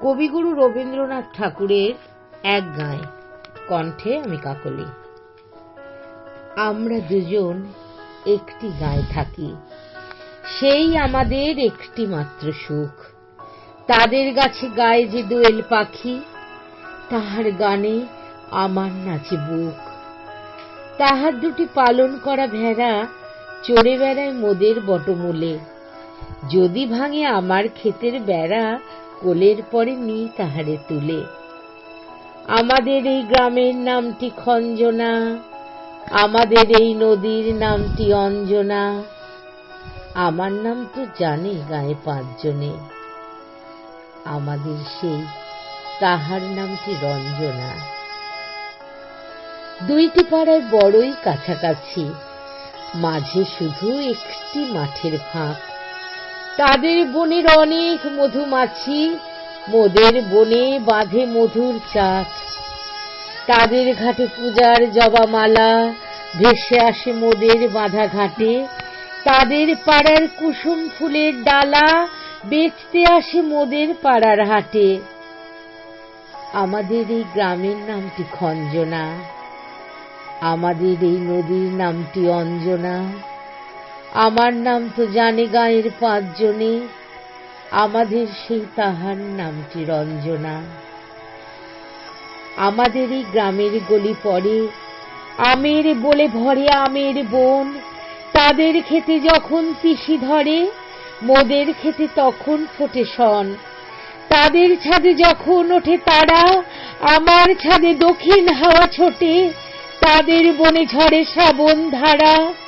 কবিগুরু রবীন্দ্রনাথ ঠাকুরের এক গায়, কণ্ঠে আমি কাকলি। আমরা দুজন একটি গায়ে থাকি। সেই আমাদের একটি মাত্র সুখ। তাদের গাছে গায়ে যে দোয়েল পাখি, তাহার গানে আমার নাচে বুক। তাহার দুটি পালন করা ভেড়া চড়ে বেড়ায় মোদের বটমূলে। যদি ভাঙে আমার ক্ষেতের বেড়া, কোলের পরে নি তাহারে তুলে। আমাদের এই গ্রামের নামটি খঞ্জনা, আমাদের এই নদীর নামটি অঞ্জনা। আমার নাম তো জানে গায়ে পাঁচজনে। আমাদের সেই তাহার নামটি রঞ্জনা। দুইটি পাড়ায় বড়ই কাছাকাছি, মাঝে শুধু একটি মাঠের ফাঁক। তাদের বনের অনেক মধুমাছি, মোদের বনে বাঁধে মধুর চাক। তাদের ঘাটে পূজার জবামালা, ভেসে আসে মোদের বাঁধা ঘাটে। তাদের পাড়ার কুসুম ফুলের ডালা, বেচতে আসে মোদের পাড়ার হাটে। আমাদের এই গ্রামের নামটি খঞ্জনা। আমাদের এই নদীর নামটি অঞ্জনা। আমার নাম তো জানে গায়ের পাঁচজনে আমাদের সেই তাহার নামটি রঞ্জনা। আমাদের এই গ্রামের গলি পড়ে। আমের বলে ভরে আমের বন। তাদের খেতে যখন পিসি ধরে, মোদের খেতে তখন ফোটে সন তাদের ছাদে যখন ওঠে তারা, আমার ছাদে দক্ষিণ হাওয়া ছোটে। তাদের বনে ঝরে শ্রাবণ ধারা।